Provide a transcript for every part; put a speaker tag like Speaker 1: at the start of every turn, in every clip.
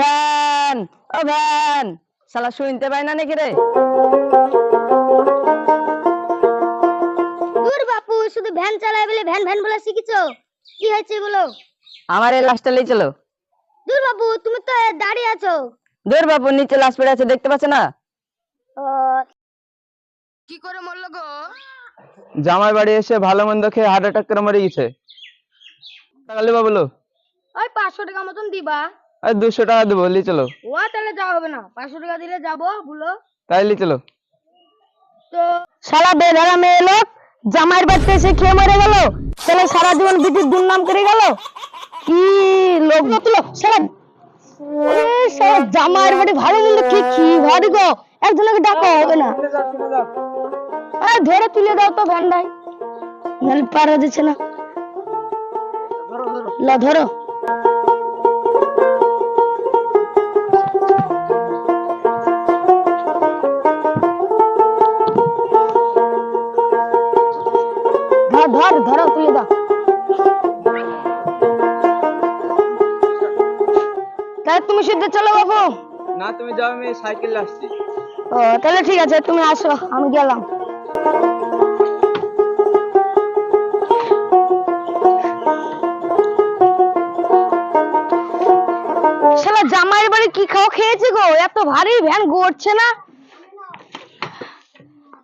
Speaker 1: Van ও van. শালা শুনতে পাই না নাকি রে?
Speaker 2: দূর বাপু শুধু ভ্যান চালায় বলে ভ্যান ভ্যান বলে শিখেছো? কি হয়েছে বলো?
Speaker 1: আমার এই লাশটা লিয়ে চলো।
Speaker 2: দূর বাপু তুমি তো দাঁড়িয়ে আছো।
Speaker 1: দূর বাবু নিচে লাশ পড়ে আছে দেখতে পাচ্ছ না? কি করে মরলো গো?
Speaker 3: জামাই বাড়ি এসে ভালো মন্দ খেয়ে হার্ট অ্যাটাক করে মরে গেছে। টাকা লিবা বলো।
Speaker 2: ওই পাঁচশো টাকা মতন দিবা।
Speaker 3: আর দুশো টাকা দেবো লি চলো।
Speaker 2: ও তাহলে যাওয়া হবে না। পাঁচশো টাকা দিলে যাব বলো
Speaker 3: তাই লি চলো।
Speaker 2: তো
Speaker 1: শালা বেধারা মেয়ে লোক জামাইয়ের বাড়িতে এসে খেয়ে মরে গেল ছেলে সারা জীবন বিদ্যুৎ দুর্নাম করে গেল? কি লোক নতুন শালা ওরে জামাইয়ের বাড়ি ভালো মন্দ কি? কি ভারি গো একজনকে ডাকা হবে না। আরে ধরে তুলে দাও তো ভ্যানটাই নাহলে পারা দিচ্ছে না। লা ধরো। ধর ধর তুলে দাও। তাহলে তুমি সিদ্ধ চলো বাবু।
Speaker 3: না তুমি যাও আমি সাইকেল আসছি।
Speaker 1: ও তাহলে ঠিক আছে তুমি আসো আমি গেলাম। শালা জামাইয়ের বাড়ি কি খাওয়া খেয়েছে গো? এত ভারী ভ্যান গড়ছে না?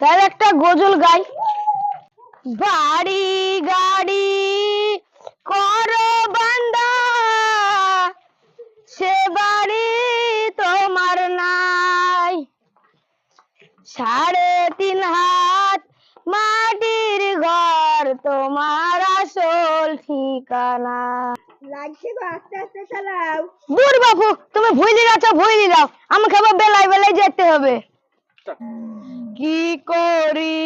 Speaker 1: তাহলে একটা গজল গাই। বাড়ি গাড়ি করো বান্দা। সে বাড়ি তোমার নাই। সাড়ে তিন হাত মাটির ঘর তোমার আসল ঠিকানা।
Speaker 2: লাগছে গো আস্তে আস্তে চালাও।
Speaker 1: দূর বাবু তুমি ভুলি গেছো ভুলি যাও আমাকে আবার বেলায় বেলায় যেতে হবে। কি করিলাম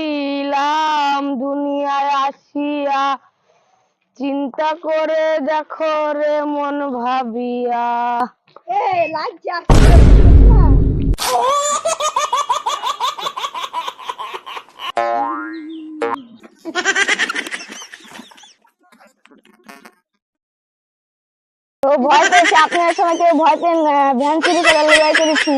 Speaker 1: চিন্তা করে দেখো রে মন ভাবিয়া।
Speaker 2: এ
Speaker 1: তো ভয় পেয়েছে আপনার সময় কেউ ভয় পেন ভ্যান চুরি করে লড়াই করেছি।